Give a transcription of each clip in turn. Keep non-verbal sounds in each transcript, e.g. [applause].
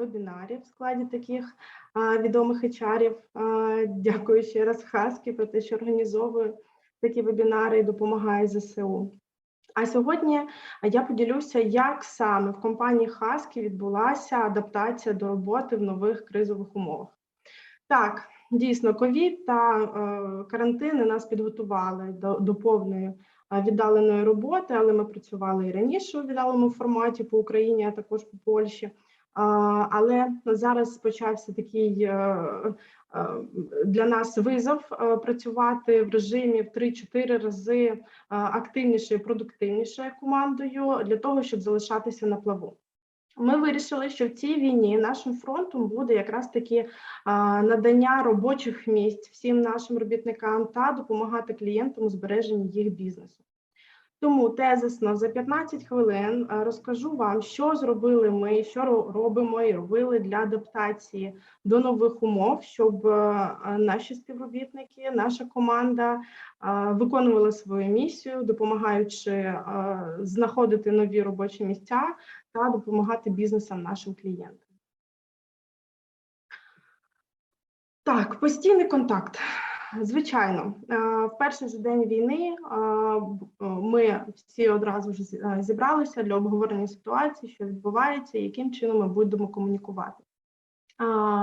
вебінарі в складі таких відомих HR-ів. Дякую ще раз Хаскі про те, що організовує такі вебінари і допомагає ЗСУ. А сьогодні я поділюся, як саме в компанії Хаскі відбулася адаптація до роботи в нових кризових умовах. Так, дійсно, ковід та е, карантини нас підготували до, до повної віддаленої роботи, але ми працювали і раніше у віддаленому форматі по Україні, а також по Польщі. Але зараз почався такий е, е, для нас визов е, працювати в режимі в 3-4 рази активніше активнішою, продуктивнішою командою для того, щоб залишатися на плаву. Ми вирішили, що в цій війні нашим фронтом буде якраз таки надання робочих місць всім нашим робітникам та допомагати клієнтам у збереженні їх бізнесу. Тому тезисно за 15 хвилин розкажу вам, що зробили ми, що робимо і робили для адаптації до нових умов, щоб наші співробітники, наша команда виконувала свою місію, допомагаючи знаходити нові робочі місця та допомагати бізнесам нашим клієнтам. Так, постійний контакт. Звичайно, е, в перший же день війни е, е, ми всі одразу ж зібралися для обговорення ситуації, що відбувається, яким чином ми будемо комунікувати.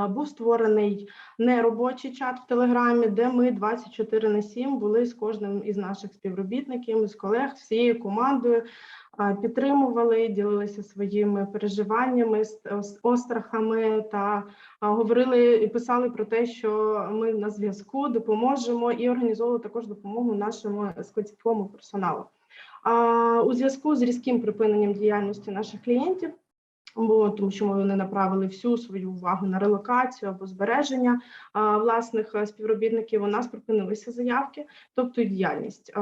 Був створений неробочий чат в Телеграмі, де ми 24 на 7 були з кожним із наших співробітників, з колег, всією командою, підтримували, ділилися своїми переживаннями, острахами та говорили і писали про те, що ми на зв'язку допоможемо і організовували також допомогу нашому складському персоналу. У зв'язку з різким припиненням діяльності наших клієнтів тому, що вони направили всю свою увагу на релокацію або збереження власних е, співробітників. У нас припинилися заявки, тобто діяльність.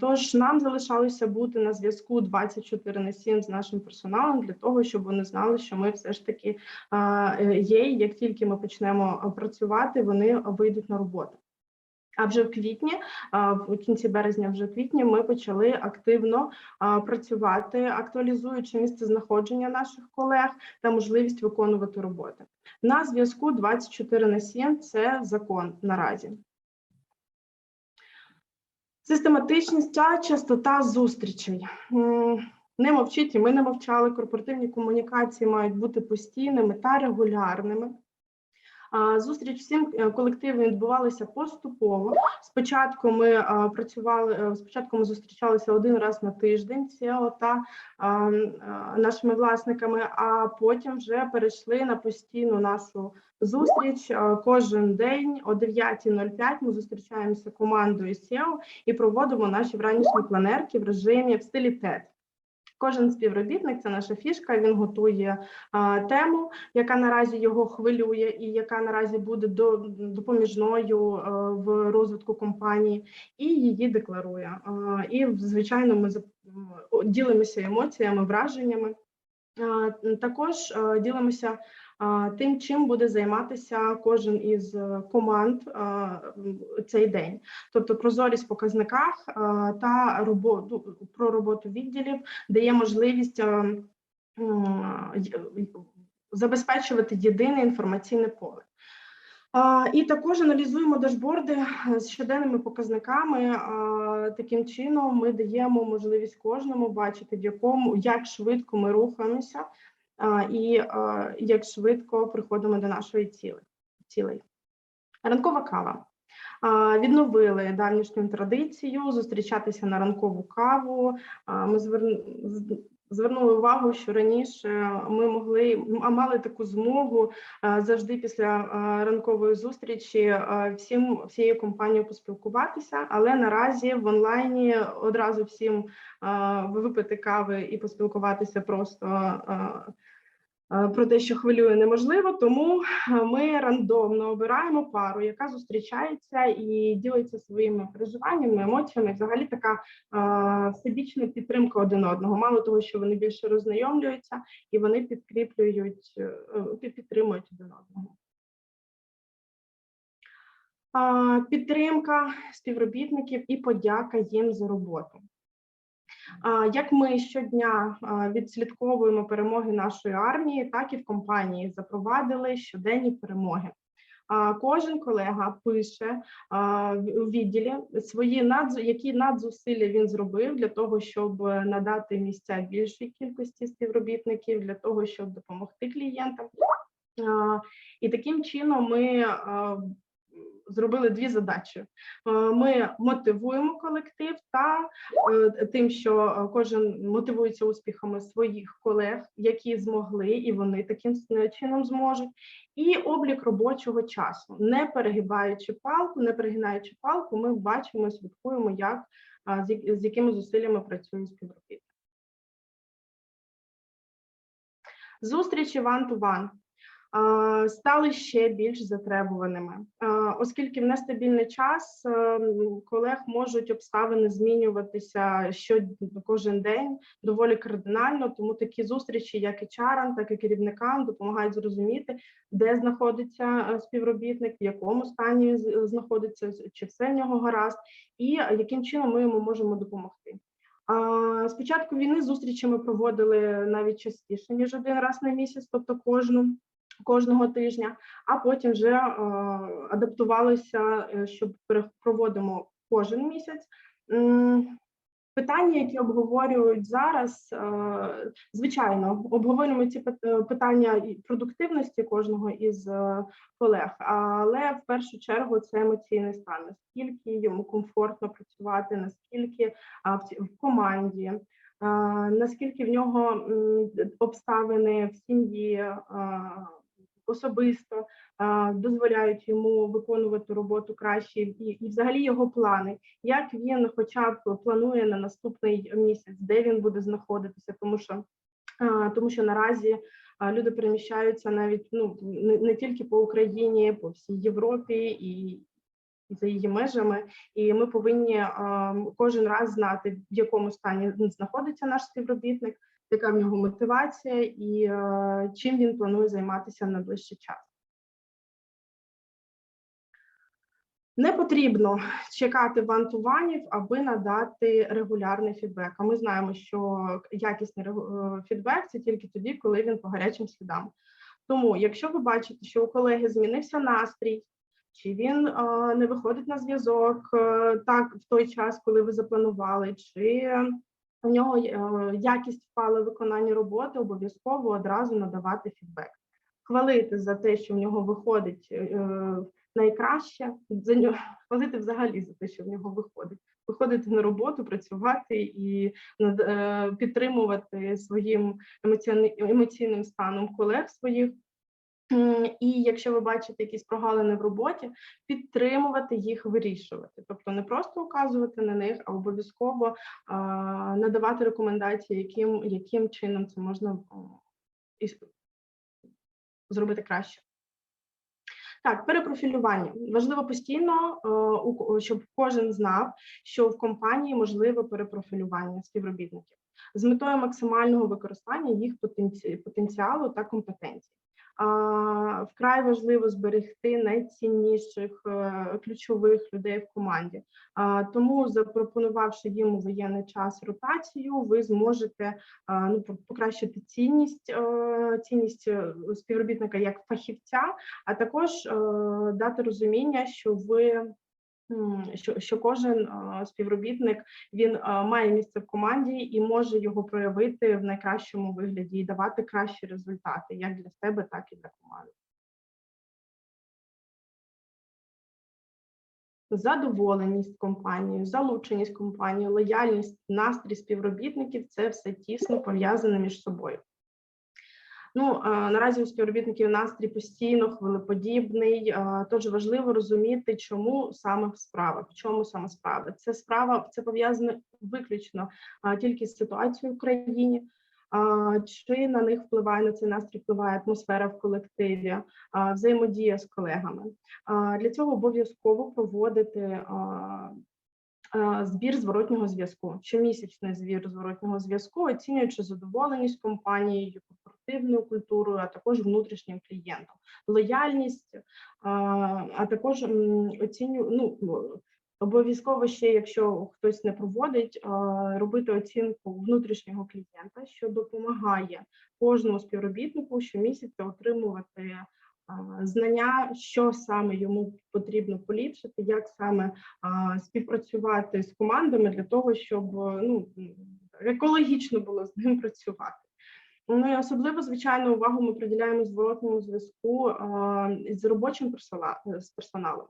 Тож нам залишалося бути на зв'язку 24 на 7 з нашим персоналом для того, щоб вони знали, що ми все ж таки е, є. Як тільки ми почнемо е, працювати, вони вийдуть на роботу. А вже в квітні, в кінці березня, вже в квітні, ми почали активно працювати, актуалізуючи місце знаходження наших колег та можливість виконувати роботи. На зв'язку 24 на 7 – це закон наразі. Систематичність та частота зустрічей. Не мовчіть, і ми не мовчали. Корпоративні комунікації мають бути постійними та регулярними. Зустріч всім е, колективом відбувалася поступово. Спочатку ми працювали, е, спочатку ми зустрічалися один раз на тиждень SEO та нашими власниками, а потім вже перейшли на постійну нашу зустріч. Кожен день о 9.05 ми зустрічаємося командою SEO і проводимо наші вранішні планерки в режимі в стилі TED. Кожен співробітник це наша фішка. Він готує а, тему, яка наразі його хвилює, і яка наразі буде до, допоміжною а, в розвитку компанії, і її декларує. А, і звичайно, ми ділимося емоціями, враженнями. Також ділимося тим, чим буде займатися кожен із е, команд цей день, тобто прозорість в показниках та роботу про роботу відділів дає можливість забезпечувати єдине інформаційне поле. І також аналізуємо дашборди з щоденними показниками. Таким чином, ми даємо можливість кожному бачити, в якому як швидко ми рухаємося, і як швидко приходимо до нашої цілей. Ранкова кава. Відновили давнішню традицію зустрічатися на ранкову каву. Ми зверн- з- звернули увагу, що раніше ми могли мали таку змогу завжди після ранкової зустрічі всім всією компанією поспілкуватися, але наразі в онлайні одразу всім випити кави і поспілкуватися просто. А, Про те, що хвилює неможливо, тому ми рандомно обираємо пару, яка зустрічається і ділиться своїми переживаннями, емоціями. Взагалі така а, всебічна підтримка один одного. Мало того, що вони більше роззнайомлюються і вони підкріплюють, е, підтримують один одного. Підтримка співробітників і подяка їм за роботу. Як ми щодня відслідковуємо перемоги нашої армії, так і в компанії запровадили щоденні перемоги. Кожен колега пише в- відділі свої надз... які надзусилля він зробив для того, щоб надати місця більшій кількості співробітників, для того, щоб допомогти клієнтам. І таким чином ми зробили дві задачі. Е, Ми мотивуємо колектив та е, тим, що е, кожен мотивується успіхами своїх колег, які змогли, і вони таким чином зможуть. І облік робочого часу, не перегибаючи палку, не перегинаючи палку, ми бачимо, слідкуємо, як з якими зусиллями працює співробітник. Зустрічі one-to-one стали ще більш затребуваними, оскільки в нестабільний час е, колег можуть обставини змінюватися що кожен день доволі кардинально. Тому такі зустрічі, як і чарам, так і керівникам, допомагають зрозуміти, де знаходиться е, співробітник, в якому стані він знаходиться, чи все в нього гаразд, і е, яким чином ми йому можемо допомогти. А, З початку війни зустрічі ми проводили навіть частіше ніж один раз на місяць, тобто кожну кожного тижня, а потім вже е, адаптувалися, е, що проводимо кожен місяць. Питання, які обговорюють зараз, е, звичайно, обговорюємо ці питання продуктивності кожного із колег, але в першу чергу це емоційний стан, наскільки йому комфортно працювати, наскільки в команді, наскільки в нього обставини в сім'ї особисто дозволяють йому виконувати роботу краще, і, і взагалі його плани, як він хоча б планує на наступний місяць, де він буде знаходитися, тому що тому що наразі люди переміщаються навіть ну не, не тільки по Україні, по всій Європі і За її межами, і ми повинні а, кожен раз знати, в якому стані знаходиться наш співробітник, яка в нього мотивація і е, чим він планує займатися в найближчий час. Не потрібно чекати вантуванів, аби надати регулярний фідбек. А ми знаємо, що якісний е, фідбек це тільки тоді, коли він по гарячим слідам. Тому, якщо ви бачите, що у колеги змінився настрій, чи він е, не виходить на зв'язок так в той час, коли ви запланували, чи у нього е, якість впала в виконанні роботи, обов'язково одразу надавати фідбек. Хвалити за те, що в нього виходить е, найкраще, за нього [laughs] хвалити взагалі за те, що в нього виходить. Виходити на роботу, працювати і е, підтримувати своїм емоційним станом колег своїх. І якщо ви бачите якісь прогалини в роботі, підтримувати їх, вирішувати. Тобто не просто указувати на них, а обов'язково надавати рекомендації, яким, яким чином це можна зробити краще. Так, перепрофілювання важливо постійно, е, щоб кожен знав, що в компанії можливе перепрофілювання співробітників з метою максимального використання їх потенціалу та компетенцій. Вкрай важливо зберегти найцінніших е, ключових людей в команді. Тому, запропонувавши їм у воєнний час ротацію, ви зможете ну, покращити цінність, е, цінність е, співробітника як фахівця, а також дати розуміння, що ви. Що, що кожен співробітник він має місце в команді і може його проявити в найкращому вигляді і давати кращі результати як для себе, так і для команди. Задоволеність компанією, залученість компанією, лояльність, настрій співробітників це все тісно пов'язане між собою. Ну наразі у співробітників настрій постійно хвилеподібний, тож важливо розуміти, чому саме справа, в чому саме справа. Це справа це пов'язане виключно тільки з ситуацією в країні. Чи на них впливає на цей настрій, впливає атмосфера в колективі, взаємодія з колегами. Для цього обов'язково проводити збір зворотнього зв'язку, щомісячний збір зворотнього зв'язку, оцінюючи задоволеність компанією, корпоративною культурою, а також внутрішнім клієнтом, лояльність, а, а також оціню, ну, Обов'язково ще, якщо хтось не проводить, е, робити оцінку внутрішнього клієнта, що допомагає кожному співробітнику щомісяця отримувати е, знання, що саме йому потрібно поліпшити, як саме е, співпрацювати з командами для того, щоб ну, екологічно було з ним працювати. Ну і особливо, звичайно, увагу ми приділяємо зворотному зв'язку е, з робочим з персоналом.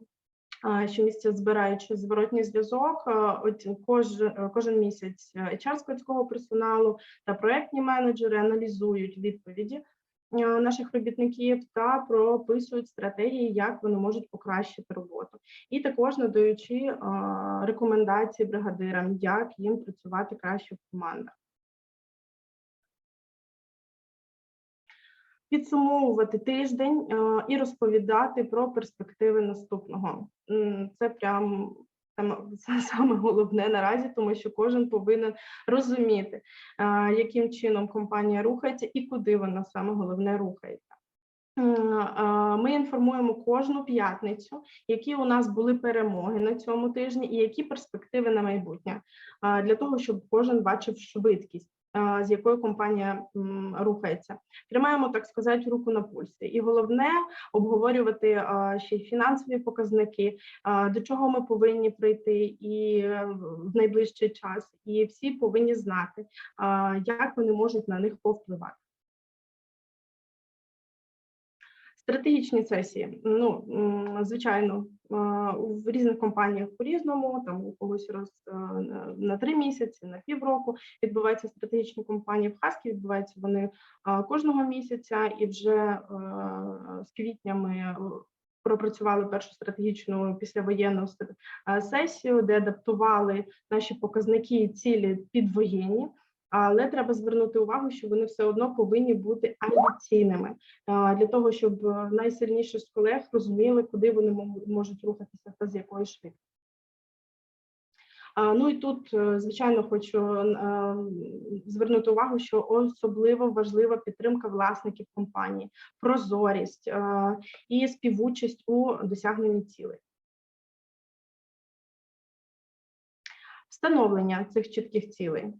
Щомісяця збираючи зворотній зв'язок, е, от кожен, кожен місяць HR складського персоналу та проектні менеджери аналізують відповіді е, наших робітників та прописують стратегії, як вони можуть покращити роботу, і також надаючи е, рекомендації бригадирам, як їм працювати краще в командах. підсумовувати тиждень е, і розповідати про перспективи наступного. Це прям саме, [laughs] це саме головне наразі, тому що кожен повинен розуміти, яким чином компанія рухається і куди вона саме головне рухається. Ми інформуємо кожну п'ятницю, які у нас були перемоги на цьому тижні, і які перспективи на майбутнє для того, щоб кожен бачив швидкість з якою компанія рухається. Тримаємо, так сказати, руку на пульсі. І головне обговорювати ще й фінансові показники, до чого ми повинні прийти і е, в найближчий час. І всі повинні знати, як вони можуть на них повпливати. Стратегічні сесії, ну звичайно, в різних компаніях по-різному, там у когось раз на три місяці, на півроку відбуваються стратегічні компанії. В Хаскі відбуваються вони кожного місяця, і вже з квітня ми пропрацювали першу стратегічну післявоєнну сесію, де адаптували наші показники і цілі підвоєнні. Але треба звернути увагу, що вони все одно повинні бути амбіційними для того, щоб найсильніші з колег розуміли, куди вони можуть рухатися та з якої швидкості. Ну і тут, е, звичайно, хочу е, звернути увагу, що особливо важлива підтримка власників компанії, прозорість е, і співучасть у досягненні цілей. Встановлення цих чітких цілей.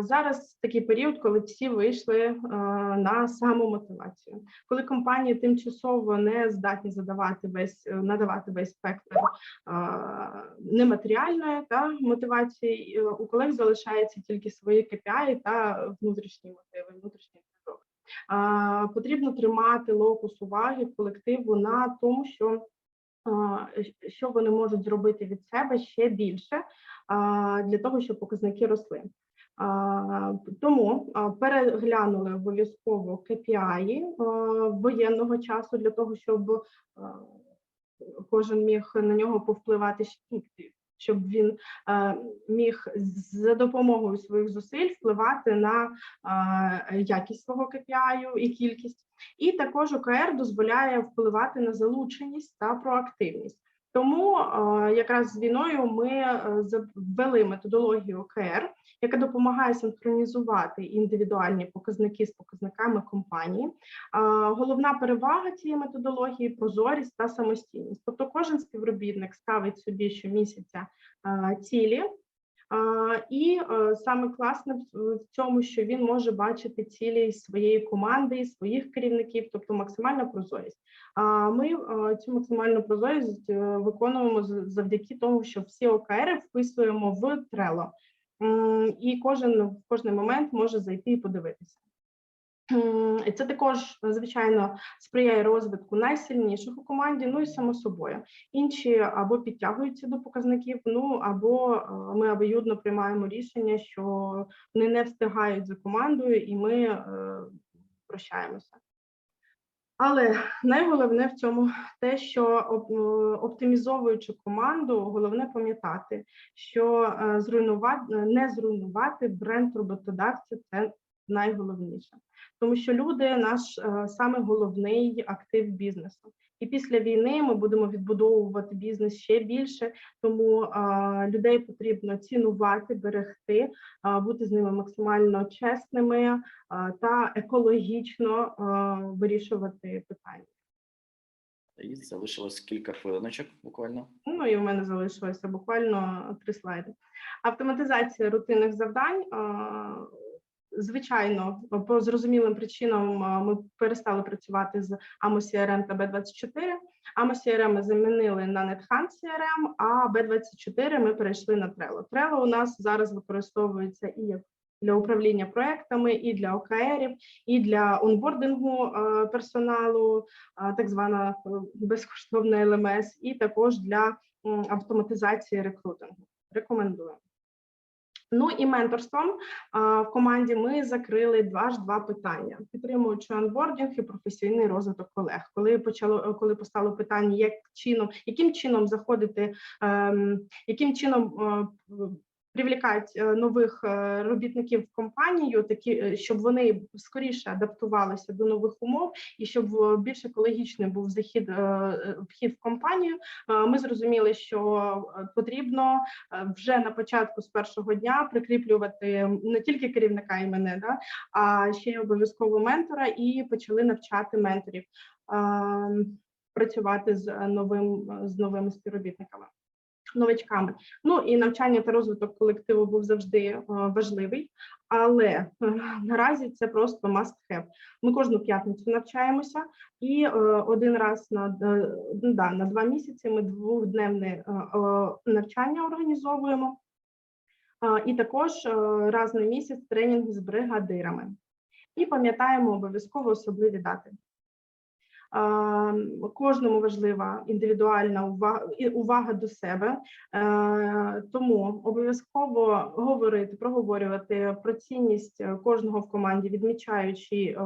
Зараз такий період, коли всі вийшли на самомотивацію, коли компанії тимчасово не здатні задавати весь надавати весь спектр нематеріальної та мотивації, у колег залишається тільки свої KPI та внутрішні мотиви, внутрішній зв'язок. Потрібно тримати локус уваги колективу на тому, що що вони можуть зробити від себе ще більше для того, щоб показники росли. Тому переглянули обов'язково KPI воєнного часу для того, щоб кожен міг на нього повпливати, щоб він міг за допомогою своїх зусиль впливати на якість свого KPI і кількість. І також ОКР дозволяє впливати на залученість та проактивність. Тому якраз з війною ми е, ввели методологію ОКР, яка допомагає синхронізувати індивідуальні показники з показниками компанії. Головна перевага цієї методології прозорість та самостійність. Тобто, кожен співробітник ставить собі щомісяця цілі. І е, саме класне в цьому, що він може бачити цілі своєї команди, своїх керівників, тобто максимальна прозорість. А ми е, цю максимальну прозорість е, виконуємо завдяки тому, що всі ОКР вписуємо в трело, і кожен в кожний момент може зайти і подивитися. Це також, звичайно, сприяє розвитку найсильніших у команді, ну і само собою. Інші або підтягуються до показників, ну або е, ми обоюдно приймаємо рішення, що вони не встигають за командою, і ми е, прощаємося. Але найголовне в цьому те, що е, оптимізовуючи команду, головне пам'ятати, що зруйнувати не зруйнувати бренд роботодавця це найголовніше, тому що люди наш е, саме головний актив бізнесу. І після війни ми будемо відбудовувати бізнес ще більше, тому а, людей потрібно цінувати, берегти, а, бути з ними максимально чесними а, та екологічно а, вирішувати питання. І залишилось кілька хвилиночок буквально. Ну і в мене залишилося буквально три слайди. Автоматизація рутинних завдань. а, Звичайно, по зрозумілим причинам ми перестали працювати з AMO CRM та B24. AMO CRM ми замінили на NetHunt CRM, а B24 ми перейшли на Trello. Trello у нас зараз використовується і як для управління проектами, і для ОКРів, і для онбордингу персоналу, так звана е, безкоштовна ЛМС, і також для автоматизації рекрутингу. Рекомендую. Ну і менторством в команді ми закрили два ж два питання, підтримуючи анбордінг і професійний розвиток колег. Коли почало, коли постало питання, як чином, яким чином заходити, ем, яким чином привлікати е, нових е, робітників в компанію, такі е, щоб вони скоріше адаптувалися до нових умов і щоб більш екологічний був захід вхід в компанію. Ми зрозуміли, що потрібно вже на початку з першого дня прикріплювати не тільки керівника і мене, да, а ще й обов'язково ментора, і почали навчати менторів е, працювати з новим з новими співробітниками. Новачками, ну і навчання та розвиток колективу був завжди е, важливий, але е, наразі це просто must have. Ми кожну п'ятницю навчаємося, і е, один раз на да, на два місяці ми двохдневне навчання організовуємо. І також раз на місяць тренінг з бригадирами. І пам'ятаємо обов'язково особливі дати. Кожному важлива індивідуальна увага, увага до себе, Е, тому обов'язково говорити, проговорювати про цінність кожного в команді, відмічаючи е,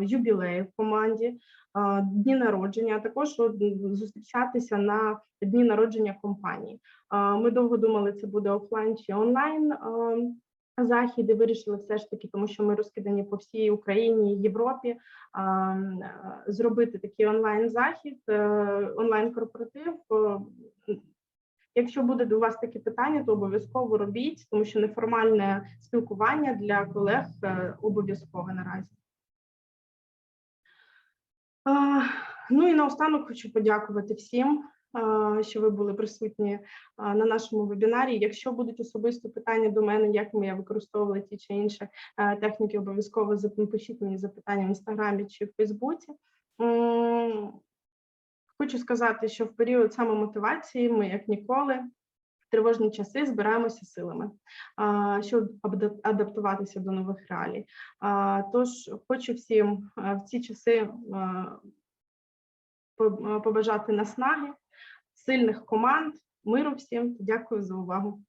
юбілеї в команді, е, дні народження, а також зустрічатися на дні народження компанії. Ми довго думали, це буде офлайн чи онлайн. Е, Захід вирішили все ж таки, тому що ми розкидані по всій Україні і Європі. е, Зробити такий онлайн захід, онлайн корпоратив. Якщо буде у вас такі питання, то обов'язково робіть, тому що неформальне спілкування для колег е, обов'язкове наразі. Ну і наостанок хочу подякувати всім, що ви були присутні на нашому вебінарі. Якщо будуть особисті питання до мене, як ми використовували ті чи інші е, техніки, обов'язково зап- пишіть мені запитання в інстаграмі чи в Фейсбуці. Хочу сказати, що в період самомотивації ми, як ніколи, в тривожні часи збираємося силами, щоб адаптуватися до нових реалій. Тож хочу всім в ці часи а, побажати наснаги, сильних команд, миру всім. Дякую за увагу.